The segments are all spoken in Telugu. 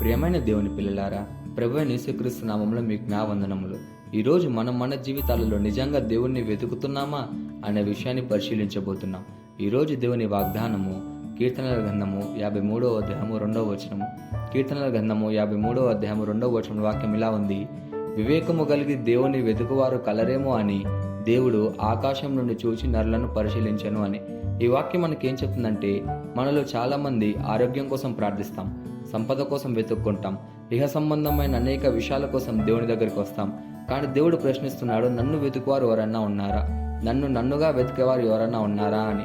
ప్రియమైన దేవుని పిల్లలారా ప్రభు యేసుక్రీస్తు నామంలో మీకు నా వందనములు ఈరోజు మనం మన జీవితాలలో నిజంగా దేవుణ్ణి వెతుకుతున్నామా అనే విషయాన్ని పరిశీలించబోతున్నాం. ఈరోజు దేవుని వాగ్దానము కీర్తనల గ్రంథము యాభై మూడవ అధ్యాయము రెండవ వచనము. కీర్తనల గ్రంథము యాభై మూడవ అధ్యాయము రెండవ వచనం వాక్యం ఇలా ఉంది. వివేకము కలిగి దేవుని వెతుకువారు కలరేమో అని దేవుడు ఆకాశం నుండి చూచి నరులను పరిశీలించను అని. ఈ వాక్యం మనకేం చెప్తుందంటే మనలో చాలామంది ఆరోగ్యం కోసం ప్రార్థిస్తాం. సంపద కోసం వెతుక్కుంటాం. ఇహ సంబంధమైన అనేక విషయాల కోసం దేవుని దగ్గరికి వస్తాం. కానీ దేవుడు ప్రశ్నిస్తున్నాడు నన్ను వెతుకువారు ఎవరన్నా ఉన్నారా? నన్ను నన్నుగా వెతికేవారు ఎవరన్నా ఉన్నారా? అని.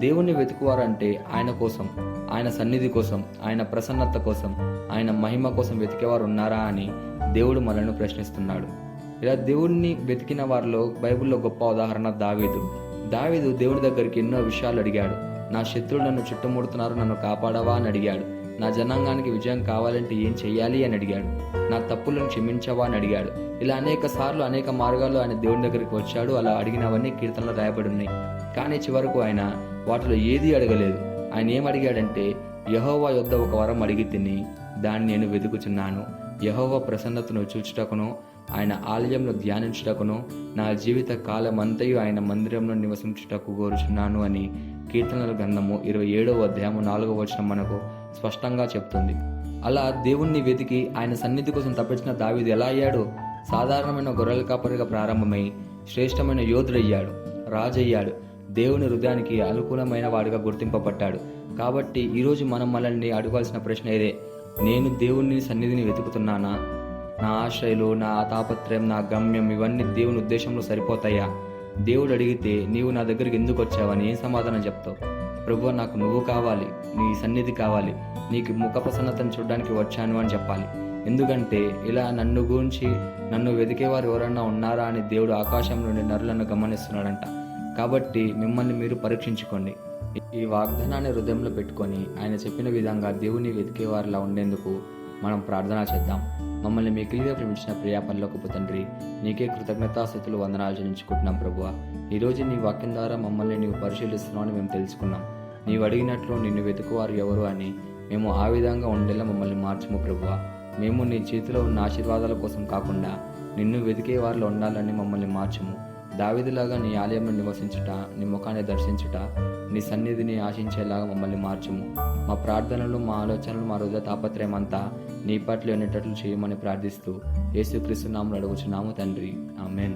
దేవుణ్ణి వెతుకువారంటే ఆయన కోసం ఆయన సన్నిధి కోసం ఆయన ప్రసన్నత కోసం ఆయన మహిమ కోసం వెతికేవారు ఉన్నారా అని దేవుడు మనల్ని ప్రశ్నిస్తున్నాడు. ఇలా దేవుణ్ణి వెతికిన వారిలో బైబిల్లో గొప్ప ఉదాహరణ దావీదు. దావీదు దేవుడి దగ్గరికి ఎన్నో విషయాలు అడిగాడు. నా శత్రువులు నన్ను చుట్టుముడుతున్నారు నన్ను కాపాడవా? అని అడిగాడు. నా జనాంగానికి విజయం కావాలంటే ఏం చెయ్యాలి అని అడిగాడు. నా తప్పులను క్షమించవా అని అడిగాడు. ఇలా అనేక సార్లు అనేక మార్గాల్లో ఆయన దేవుని దగ్గరికి వచ్చాడు. అలా అడిగినవన్నీ కీర్తనలు రాయబడి ఉన్నాయి. కానీ చివరకు ఆయన వాటిలో ఏది అడగలేదు. ఆయన ఏం అడిగాడంటే యహోవా యొద్ద ఒక వరం అడిగి తిని దాన్ని నేను వెతుకుచున్నాను యహోవా ప్రసన్నతను చూచుటకును ఆయన ఆలయంలో ధ్యానించుటకును నా జీవిత కాలమంతయు ఆయన మందిరంలో నివసించుటకు కోరుచున్నాను అని కీర్తనల గ్రంథము ఇరవై ఏడవ అధ్యాయము నాలుగవ వచనం మనకు స్పష్టంగా చెప్తుంది. అలా దేవుణ్ణి వెతికి ఆయన సన్నిధి కోసం తప్పించిన దావీదు ఎలా అయ్యాడో? సాధారణమైన గొర్రెల కాపరిగా ప్రారంభమై శ్రేష్టమైన యోధుడయ్యాడు రాజయ్యాడు దేవుని హృదయానికి అనుకూలమైన వాడిగా గుర్తింపబడ్డాడు. కాబట్టి ఈరోజు మనం మనల్ని అడగాల్సిన ప్రశ్న ఇదే. నేను దేవుని సన్నిధిని వెతుకుతున్నానా? నా ఆశలు నా తాపత్రయం నా గమ్యం ఇవన్నీ దేవుని ఉద్దేశంలో సరిపోతాయా? దేవుడు అడిగితే నీవు నా దగ్గరికి ఎందుకు వచ్చావని ఏం సమాధానం చెప్తావు? ప్రభు నాకు నువ్వు కావాలి నీ సన్నిధి కావాలి నీకు ముఖ ప్రసన్నతను చూడడానికి వచ్చాను అని చెప్పాలి. ఎందుకంటే ఇలా నన్ను గురించి నన్ను వెతికేవారు ఎవరన్నా ఉన్నారా అని దేవుడు ఆకాశం నుండి నరులను గమనిస్తున్నాడంట. కాబట్టి మిమ్మల్ని మీరు పరీక్షించుకోండి. ఈ వాగ్దానాన్ని హృదయంలో పెట్టుకొని ఆయన చెప్పిన విధంగా దేవుని వెతికేవారిలా ఉండేందుకు మనం ప్రార్థన చేద్దాం. మమ్మల్ని మిగిలిగా ప్రేమించిన ప్రియా పనులకు తండ్రి నీకే కృతజ్ఞతాస్థితులు వందనాలు చెల్లించుకుంటున్నాం ప్రభువ. ఈరోజు నీ వాక్యం ద్వారా మమ్మల్ని నీవు పరిశీలిస్తున్నావు అని మేము తెలుసుకున్నాం. నీవు అడిగినట్లు నిన్ను వెతుకువారు ఎవరు అని. మేము ఆ విధంగా ఉండేలా మమ్మల్ని మార్చుము ప్రభువా. మేము నీ చేతిలో ఉన్న ఆశీర్వాదాల కోసం కాకుండా నిన్ను వెతికే వారిలో ఉండాలని మమ్మల్ని మార్చుము. దావిదిలాగా నీ ఆలయంలో నివసించుట నీ ముఖాన్ని దర్శించుట నీ సన్నిధిని ఆశించేలాగా మమ్మల్ని మార్చుము. మా ప్రార్థనలు మా ఆలోచనలు మా హృదయ తాపత్రయం అంతా నీ పట్ల ఉండేటట్లు చేయమని ప్రార్థిస్తూ యేసుక్రీస్తు నామలు అడుగుచున్నాము తండ్రి. ఆమెన్.